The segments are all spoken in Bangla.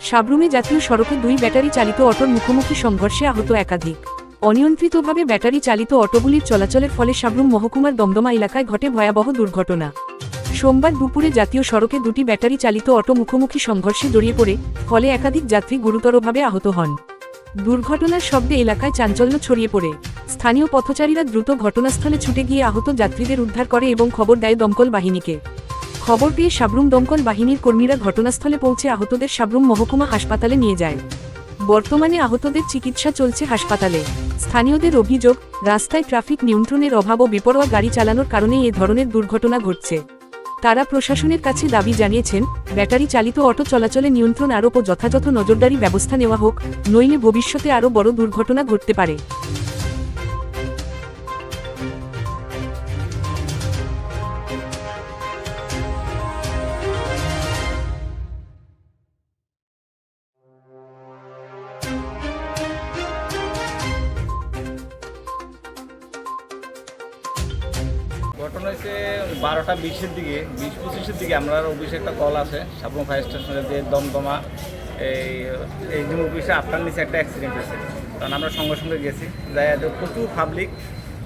সাবরুমে জাতীয় সড়কে দুই ব্যাটারি চালিত অটোর মুখোমুখি সংঘর্ষে আহত একাধিক। অনিয়ন্ত্রিতভাবে ব্যাটারি চালিত অটোগুলির চলাচলের ফলে সাবরুম মহকুমার দমদমা এলাকায় ঘটে ভয়াবহ দুর্ঘটনা। সোমবার দুপুরে জাতীয় সড়কে দুটি ব্যাটারি চালিত অটো মুখোমুখি সংঘর্ষে জড়িয়ে পড়ে, ফলে একাধিক যাত্রী গুরুতরভাবে আহত হন। দুর্ঘটনার শব্দে এলাকায় চাঞ্চল্য ছড়িয়ে পড়ে। স্থানীয় পথচারীরা দ্রুত ঘটনাস্থলে ছুটে গিয়ে আহত যাত্রীদের উদ্ধার করে এবং খবর দেয় দমকল বাহিনীকে। খবর পেয়ে সাবরুম দমকল বাহিনীর কর্মীরা ঘটনাস্থলে পৌঁছে আহতদের সাবরুম মহকুমা হাসপাতালে নিয়ে যায়। বর্তমানে আহতদের চিকিৎসা চলছে হাসপাতালে। স্থানীয়দের অভিযোগ, রাস্তায় ট্রাফিক নিয়ন্ত্রণের অভাব ও বেপরোয়া গাড়ি চালানোর কারণেই এ ধরনের দুর্ঘটনা ঘটছে। তারা প্রশাসনের কাছে দাবি জানিয়েছেন, ব্যাটারি চালিত অটো চলাচলে নিয়ন্ত্রণ আরোপ ও যথাযথ নজরদারি ব্যবস্থা নেওয়া হোক, নইলে ভবিষ্যতে আরও বড় দুর্ঘটনা ঘটতে পারে। ঘটনা হচ্ছে বারোটা বিশের দিকে, বিশ পঁচিশের দিকে আমরা অফিসে একটা কল আছে সাবরুম ফায়ার স্টেশনে যে দমদমা, এই এই যে অফিসে আপনার নিচে একটা অ্যাক্সিডেন্ট হয়েছে। কারণ আমরা সঙ্গে সঙ্গে গেছি, যাই প্রচুর পাবলিক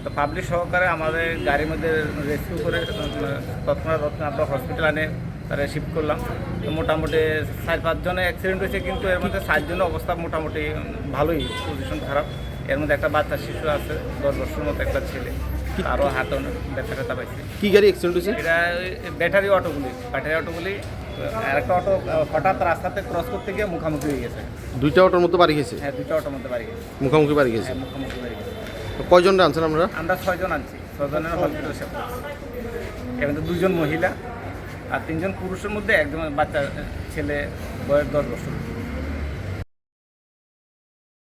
তো পাবলিক সহকারে আমাদের গাড়ির মধ্যে রেস্কিউ করে তৎক্ষণাৎ তৎক্ষণাৎ আমরা হসপিটাল আনে, তারা শিফট করলাম। তো মোটামুটি চার পাঁচজনের অ্যাক্সিডেন্ট হয়েছে, কিন্তু এর মধ্যে চারজনের অবস্থা মোটামুটি ভালোই পজিশন খারাপ। এর মধ্যে একটা বাচ্চা, শিশু আছে, দশ বছরের মতো একটা ছেলে। আরও হাতে ব্যথা ব্যথা পাইছে। কি গাড়ি অ্যাক্সিডেন্ট হয়েছে? এটা ব্যাটারি অটোগুলি ব্যাটারি অটোগুলি আর একটা অটো হঠাৎ রাস্তাতে ক্রস করতে গিয়ে মুখামুখি হয়ে গেছে। দুইটা অটোর মধ্যে বাড়ি গেছে? হ্যাঁ দুটো অটোর মধ্যে বাড়ি গেছে। মুখোমুখি বাড়ি গেছে? হ্যাঁ মুখামুখি বাড়ি গেছে। কয়জন আনছেন আমরা আমরা ছয়জন আনছি। ছয়জনের হসপিটাল করছি। এর দুজন মহিলা আর তিনজন পুরুষের মধ্যে একজন বাচ্চা ছেলে বয়স দশ বছর।